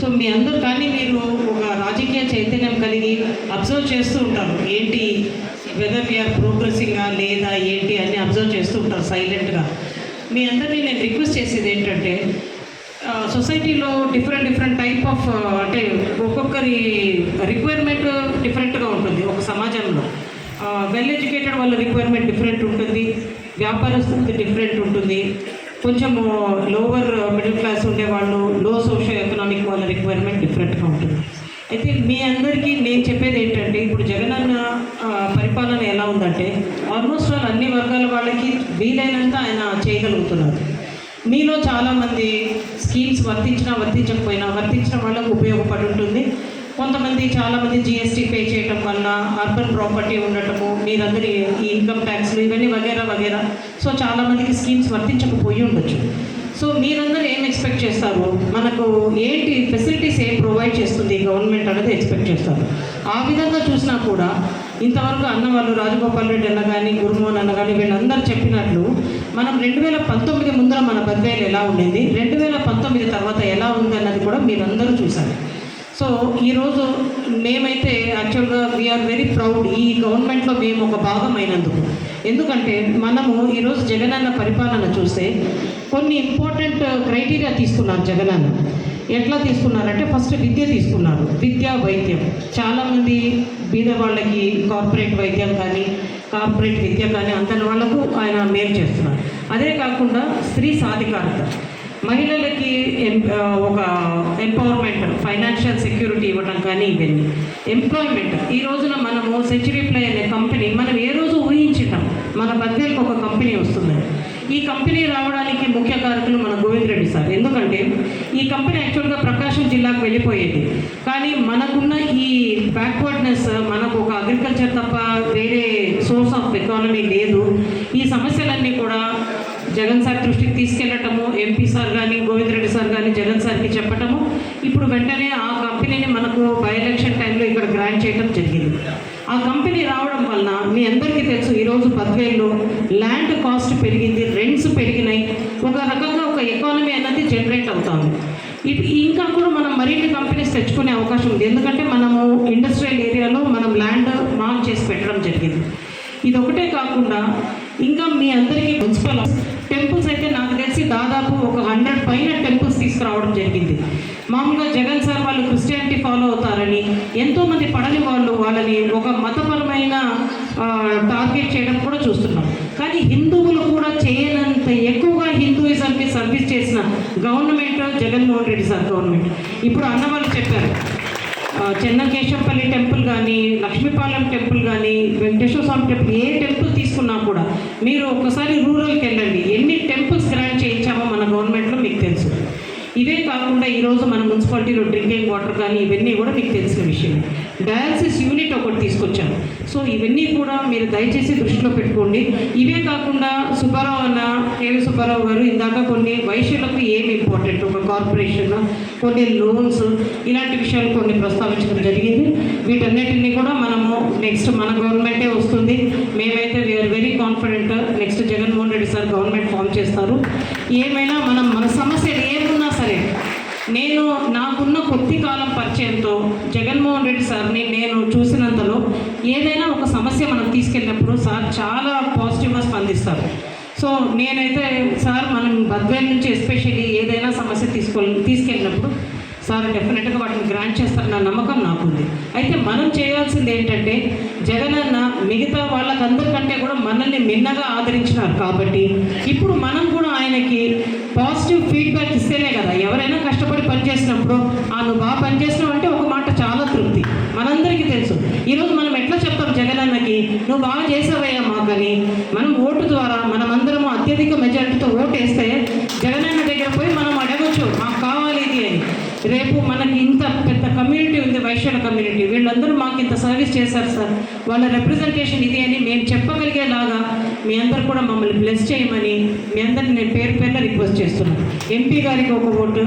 So మీ అందరు కానీ మీరు ఒక రాజకీయ చైతన్యం కలిగి అబ్జర్వ్ చేస్తూ ఉంటారు. ఏంటి వెదర్ వీఆర్ ప్రోగ్రెసింగా లేదా ఏంటి అని అబ్జర్వ్ చేస్తూ ఉంటారు సైలెంట్గా మీ అందరినీ నేను రిక్వెస్ట్ చేసేది ఏంటంటే సొసైటీలో డిఫరెంట్ డిఫరెంట్ టైప్ ఆఫ్ అంటే ఒక్కొక్కరి రిక్వైర్మెంట్ డిఫరెంట్గా ఉంటుంది ఒక సమాజంలో. వెల్ ఎడ్యుకేటెడ్ వాళ్ళ రిక్వైర్మెంట్ డిఫరెంట్ ఉంటుంది. వ్యాపారస్తులది డిఫరెంట్ ఉంటుంది. కొంచెము లోవర్ మిడిల్ క్లాస్ ఉండేవాళ్ళు లో సోషల్ ఎకనామిక్ వాళ్ళ రిక్వైర్మెంట్ డిఫరెంట్గా ఉంటుంది. అయితే మీ అందరికీ నేను చెప్పేది ఏంటంటే ఇప్పుడు జగనన్న పరిపాలన ఎలా ఉందంటే ఆల్మోస్ట్ ఆల్ అన్ని వర్గాల వాళ్ళకి వీలైనంత ఆయన చేయగలుగుతున్నారు. మీలో చాలామంది స్కీమ్స్ వర్తించినా వర్తించకపోయినా వర్తించిన వాళ్ళకు ఉపయోగపడి ఉంటుంది కొంతమంది చాలామంది జిఎస్టీ పే చేయటం వల్ల అర్బన్ ప్రాపర్టీ ఉండటము మీరందరి ఈ ఇన్కమ్ ట్యాక్స్లు ఇవన్నీ వగేరా వగేరా. సో చాలామందికి స్కీమ్స్ వర్తించకపోయి ఉండొచ్చు. సో మీరందరూ ఏం ఎక్స్పెక్ట్ చేస్తారు? మనకు ఏంటి ఫెసిలిటీస్ ఏం ప్రొవైడ్ చేస్తుంది గవర్నమెంట్ అనేది ఎక్స్పెక్ట్ చేస్తారు? ఆ విధంగా చూసినా కూడా ఇంతవరకు అన్న వాళ్ళు రాజగోపాల్ రెడ్డి అన్న కానీ గురుమోహన్ అన్న కానీ వీళ్ళందరూ చెప్పినట్లు మనం రెండు వేల పంతొమ్మిది ముందర మన బద్వేలు ఎలా ఉండింది? రెండు వేల పంతొమ్మిది తర్వాత ఎలా ఉంది అన్నది కూడా మీరందరూ చూశారు. సో ఈరోజు మేమైతే యాక్చువల్గా వీఆర్ వెరీ ప్రౌడ్ ఈ గవర్నమెంట్లో మేము ఒక భాగం అయినందుకు ఎందుకంటే మనము ఈరోజు జగనన్న పరిపాలన చూస్తే కొన్ని ఇంపార్టెంట్ క్రైటీరియా తీసుకున్నారు జగనన్న. ఎట్లా తీసుకున్నారంటే ఫస్ట్ విద్య తీసుకున్నారు. విద్య వైద్యం. చాలామంది బీద వాళ్ళకి కార్పొరేట్ వైద్యం కానీ కార్పొరేట్ విద్య కానీ అంతని వాళ్ళకు ఆయన మేలు చేస్తున్నారు. అదే కాకుండా స్త్రీ సాధికారత. మహిళలకి ఎం- ఒక ఎంపవర్మెంట్ ఫైనాన్షియల్ సెక్యూరిటీ ఇవ్వడం కానీ ఇవన్నీ. ఎంప్లాయ్మెంట్ ఈ రోజున మనము సెంచురీ ప్లే అనే కంపెనీ మనం ఏ రోజు ఊహించుతాం మన ప్రత్యేక ఒక కంపెనీ వస్తుంది. ఈ కంపెనీ రావడానికి ముఖ్య కారకులు మన గోవింద్ రెడ్డి సార్. ఎందుకంటే ఈ కంపెనీ యాక్చువల్గా ప్రకాశం జిల్లాకు వెళ్ళిపోయేది. కానీ మనకున్న ఈ బ్యాక్వర్డ్నెస్ మనకు ఒక అగ్రికల్చర్ తప్ప వేరే సోర్స్ ఆఫ్ ఎకానమీ లేదు. ఈ సమస్యలన్నీ కూడా జగన్ సార్ దృష్టికి తీసుకెళ్ళటము ఎంపీ సార్ కానీ గోవింద్ రెడ్డి సార్ కానీ జగన్ సార్కి చెప్పటము ఇప్పుడు వెంటనే ఆ కంపెనీని మనకు బై ఎలక్షన్ టైంలో ఇక్కడ గ్రాంట్ చేయడం జరిగింది. ఆ కంపెనీ రావడం వలన మీ అందరికీ తెలుసు ఈరోజు పద్వేల్లో ల్యాండ్ కాస్ట్ పెరిగింది రెంట్స్ పెరిగినాయి. ఒక రకంగా ఒక ఎకానమీ అనేది జనరేట్ అవుతుంది. ఇటు ఇంకా కూడా మనం మరిన్ని కంపెనీస్ తెచ్చుకునే అవకాశం ఉంది. ఎందుకంటే మనము ఇండస్ట్రియల్ ఏరియాలో మనం ల్యాండ్ మార్క్ చేసి పెట్టడం జరిగింది. ఇది ఒకటే కాకుండా ఇంకా మీ అందరికీ మున్సిపల్ టెంపుల్స్ అయితే నాకు తెలిసి దాదాపు ఒక హండ్రెడ్ పైన టెంపుల్స్ తీసుకురావడం జరిగింది. మామూలుగా జగన్ సార్ వాళ్ళు క్రిస్టియానిటీ ఫాలో అవుతారని ఎంతోమంది పడ వాళ్ళని ఒక మతపరమైన టార్గెట్ చేయడం కూడా చూస్తున్నాం. కానీ హిందువులు కూడా చేయనంత ఎక్కువగా హిందూయిజంకి సర్వీస్ చేసిన government Jaganmohan Reddy sir government. ఇప్పుడు అన్నవాళ్ళు చెప్పారు. చెన్నకేశంపల్లి టెంపుల్ కానీ లక్ష్మీపాలెం టెంపుల్ కానీ వెంకటేశ్వర స్వామి టెంపుల్ ఏ టెంపుల్ తీసుకున్నా కూడా మీరు ఒక్కసారి రూరల్కి వెళ్ళండి. ఎన్ని టెంపుల్ గ్రాంట్ చేయించామో మన గవర్నమెంట్లో మీకు తెలుసు ఇవే కాకుండా ఈరోజు మన మున్సిపాలిటీలో డ్రింకింగ్ వాటర్ కానీ ఇవన్నీ కూడా మీకు తెలిసిన విషయం. డయాలసిస్ యూనిట్ ఒకటి తీసుకొచ్చాం. సో ఇవన్నీ కూడా మీరు దయచేసి దృష్టిలో పెట్టుకోండి. ఇవే కాకుండా సుబ్బారావు అన్న కేవీ సుబ్బారావు గారు ఇందాక కొన్ని వైశ్యులకు ఏమి ఇంపార్టెంట్ ఒక కార్పొరేషన్ కొన్ని లోన్స్ ఇలాంటి విషయాలు కొన్ని ప్రస్తావించడం జరిగింది. వీటన్నిటిని కూడా మనము నెక్స్ట్ మన గవర్నమెంటే వస్తుంది. మేమైతే we are very confident next Jaganmohan Reddy sir government form చేస్తారు. ఏమైనా మనం మన సమస్యలు ఏమున్నా నేను నాకున్న కొద్ది కాలం పరిచయంతో జగన్మోహన్ రెడ్డి సార్ని నేను చూసినంతలో ఏదైనా ఒక సమస్య మనం తీసుకెళ్ళినప్పుడు సార్ చాలా పాజిటివ్గా స్పందిస్తారు. సో నేనైతే సార్ మనం బద్వేల్ నుంచి ఎస్పెషల్లీ ఏదైనా సమస్య తీసుకో తీసుకెళ్ళినప్పుడు సార్ డెఫినెట్గా వాటిని గ్రాంట్ చేస్తారన్న నమ్మకం నాకుంది. అయితే మనం చేయాల్సింది ఏంటంటే జగనన్న మిగతా వాళ్ళకందరికంటే కూడా మనల్ని మిన్నగా ఆదరించినారు కాబట్టి ఇప్పుడు మనం కూడా ఆయనకి పాజిటివ్ ఫీడ్బ్యాక్ ఇస్తేనే పనిచేసినప్పుడు ఆ నువ్వు బాగా పనిచేసినావు అంటే ఒక మాట చాలా తృప్తి. మనందరికీ తెలుసు. ఈరోజు మనం ఎట్లా చెప్తాం జగనన్నకి నువ్వు బాగా చేసావయ్యా మాకని. మనం ఓటు ద్వారా మనమందరము అత్యధిక మెజారిటీతో ఓటు వేస్తే జగనన్న దగ్గర పోయి మనం అడగచ్చు మాకు కావాలి ఇది అని. రేపు మనకి ఇంత పెద్ద కమ్యూనిటీ ఉంది వైశ్యుల కమ్యూనిటీ. వీళ్ళందరూ మాకు ఇంత సర్వీస్ చేశారు సార్. వాళ్ళ రిప్రజెంటేషన్ ఇది అని మేము చెప్పగలిగేలాగా మీ అందరు కూడా మమ్మల్ని బ్లెస్ చేయమని మీ అందరిని నేను పేరు పేర్ల చేస్తున్నాం ఎంపీ గారికి ఒక ఓటు.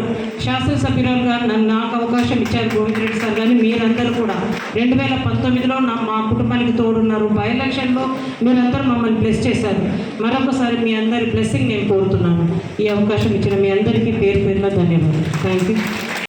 శాసనసభ్యురాలు గారు నన్ను నాకు అవకాశం ఇచ్చారు గోవింద్ రెడ్డి సార్ కానీ మీరందరూ కూడా రెండు వేల పంతొమ్మిదిలో నా మా కుటుంబానికి తోడున్నారు. బై ఎలక్షన్లో మీరందరూ మమ్మల్ని బ్లెస్ చేశారు. మరొకసారి మీ అందరి బ్లెస్సింగ్ నేను కోరుతున్నాను. ఈ అవకాశం ఇచ్చిన మీ అందరికీ పేరు పేరున ధన్యవాదాలు. Thank you